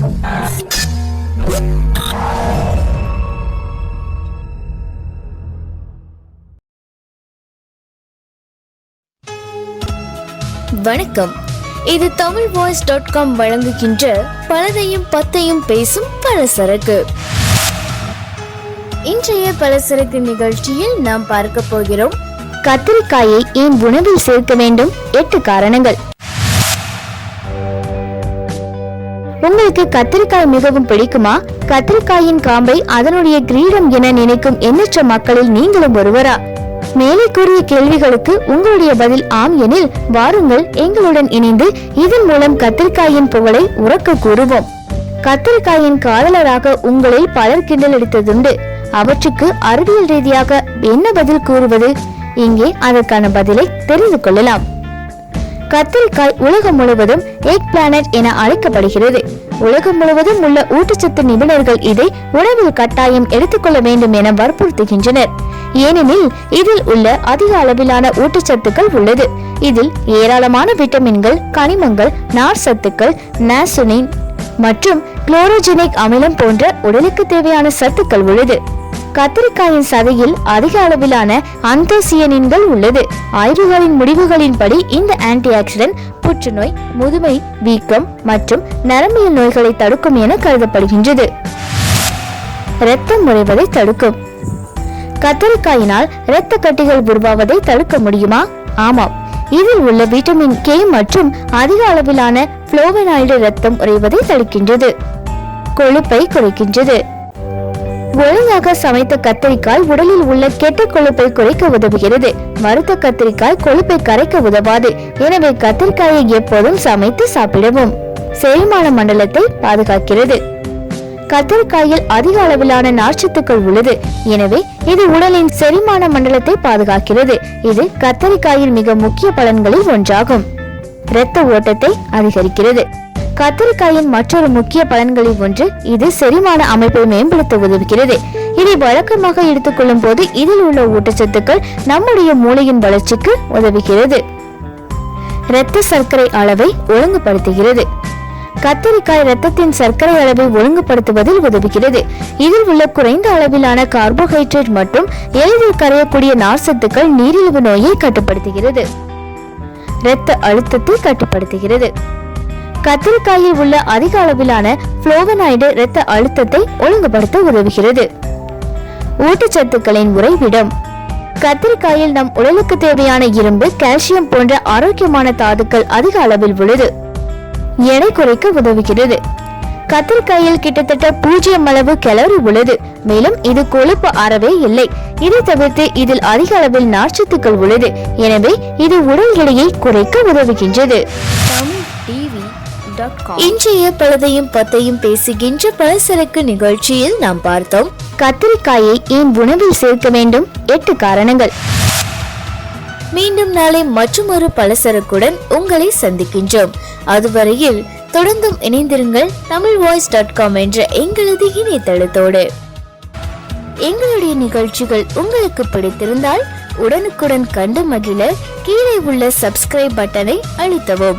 வணக்கம். இது Tamil voice dot com வழங்குகின்ற பலதையும் பத்தையும் பேசும் பலசரக்கு. இன்றைய பலசரக்கு நிகழ்ச்சியில் நாம் பார்க்க போகிறோம் கத்திரிக்காயை ஏன் உணவில் சேர்க்க வேண்டும்? எட்டு காரணங்கள். உங்களுக்கு கத்திரிக்காய் மிகவும் பிடிக்குமா? கத்திரிக்காயின் காம்பை அதனுடைய கிரீடம் என நினைக்கும் எண்ணற்ற மக்களில் நீங்களும் ஒருவரா? மேலே கூறிய கேள்விகளுக்கு உங்களுடைய பதில் ஆம் எனில் வாருங்கள் எங்களுடன் இணைந்து இதன் மூலம் கத்திரிக்காயின் புகழை உறக்க கூறுவோம். கத்திரிக்காயின் காதலராக உங்களில் பலர் கிண்டல் அடித்ததுண்டு. அவற்றுக்கு அறிவியல் ரீதியாக என்ன பதில் கூறுவது? இங்கே அதற்கான பதிலை தெரிந்து கொள்ளலாம். கத்திரிக்காய் உலகம் முழுவதும் எக் பிளானட் என அழைக்கப்படுகிறது. உலகம் முழுவதும் உள்ள ஊட்டச்சத்து நிபுணர்கள் இதை உணவில் கட்டாயம் எடுத்துக்கொள்ள வேண்டும் என வற்புறுத்துகின்றனர். ஏனெனில் இதில் உள்ள அதிக அளவிலான ஊட்டச்சத்துக்கள் உள்ளது. இதில் ஏராளமான விட்டமின்கள் கனிமங்கள் நார் சத்துக்கள் நாசுனின் மற்றும் குளோரோஜெனிக் அமிலம் போன்ற உடலுக்கு தேவையான சத்துக்கள் உள்ளது. கத்திரிக்காயின் சதையில் அதிக அளவிலான அந்தோசியனின்கள் உள்ளது. ஆய்வுகளின் முடிவுகளின்படி இந்த ஆன்டி ஆக்சிடென்ட் புற்றுநோய் முதுமை வீக்கம் மற்றும் நரம்பியல் நோய்களை தடுக்கும் என கருதப்படுகின்றது. இரத்தம் முறைவதை தடுக்கும். கத்தரிக்காயினால் இரத்த கட்டிகள் உருவாவதை தடுக்க முடியுமா? ஆமாம். இதில் உள்ள விட்டமின் கே மற்றும் அதிக அளவிலான புளோவனாய்டு இரத்தம் உறைவதை தடுக்கின்றது. கொழுப்பை குறைக்கின்றது. ஒழுங்காக சமைத்த கத்திரிக்காய் உடலில் உள்ள கெட்ட கொழுப்பை குறைக்க உதவுகிறது. மருத்த கத்திரிக்காய் கொழுப்பை கரைக்க உதவாது. எனவே கத்திரிக்காயை எப்போதும் சமைத்து சாப்பிடவும். செரிமான மண்டலத்தை பாதுகாக்கிறது. கத்திரிக்காயில் அதிக அளவிலான நார்ச்சத்துக்கள் உள்ளது. எனவே இது உடலின் செரிமான மண்டலத்தை பாதுகாக்கிறது. இது கத்தரிக்காயின் மிக முக்கிய பலன்களில் ஒன்றாகும். இரத்த ஓட்டத்தை அதிகரிக்கிறது. கத்திரிக்காயின் மற்றொரு முக்கிய பலன்களில் ஒன்று இது செரிமான அமைப்பை மேம்படுத்த உதவுகிறது. இதை வழக்கமாக எடுத்துக்கொள்ளும் போது இதில் உள்ள ஊட்டச்சத்துக்கள் நம்முடைய மூளையின் வளர்ச்சிக்கு உதவுகிறது. இரத்த சர்க்கரை அளவை ஒழுங்குபடுத்துகிறது. கத்தரிக்காய் ரத்தத்தின் சர்க்கரை அளவை ஒழுங்குபடுத்துவதில் உதவுகிறது. இதில் உள்ள குறைந்த அளவிலான கார்போஹைட்ரேட் மற்றும் எளிதில் கரையக்கூடிய நார்ச்சத்துக்கள் நீரிழிவு நோயை கட்டுப்படுத்துகிறது. இரத்த அழுத்தத்தை கட்டுப்படுத்துகிறது. கத்திரிக்காயில் உள்ள அதிக அளவிலான புளோவனாய்டு இரத்த அழுத்தத்தை ஒழுங்குபடுத்த உதவுகிறது. ஊட்டச்சத்துக்களின் உறைவிடம். கத்திரிக்காயில் நம் உடலுக்கு தேவையான இரும்பு கால்சியம் போன்ற ஆரோக்கியமான தாதுக்கள் அதிக அளவில் உள்ளது. எடை குறைக்க உதவுகிறது. கத்திரிக்காயில் கிட்டத்தட்ட பூஜ்ஜியம் அளவு கலோரி உள்ளது. மேலும் இது கொழுப்பு அறவே இல்லை. இதை தவிர்த்து இதில் அதிக அளவில் நார்ச்சத்துக்கள் உள்ளது. எனவே இது உடல் எடையை குறைக்க உதவுகின்றது. இன்றைய பழுதையும் பத்தையும் பேசுகின்ற பலசரக்கு நிகழ்ச்சியில் நாம் பார்த்தோம். கத்திரிக்காயை ஏன் உணவில் சேர்க்க வேண்டும்? எட்டு காரணங்கள். மீண்டும் நாளை மற்றொரு பலசரக்குடன் உங்களை சந்திக்கின்றோம். அதுவரையில் தொடர்ந்தும் இணைந்திருங்கள் தமிழ் வாய்ஸ் டாட் காம் என்ற எங்களது இணையதளத்தோடு. எங்களுடைய நிகழ்ச்சிகள் உங்களுக்கு பிடித்திருந்தால் உடனுக்குடன் கண்டு மகிழ கீழே உள்ள சப்ஸ்கிரைப் பட்டனை அழுத்தவும்.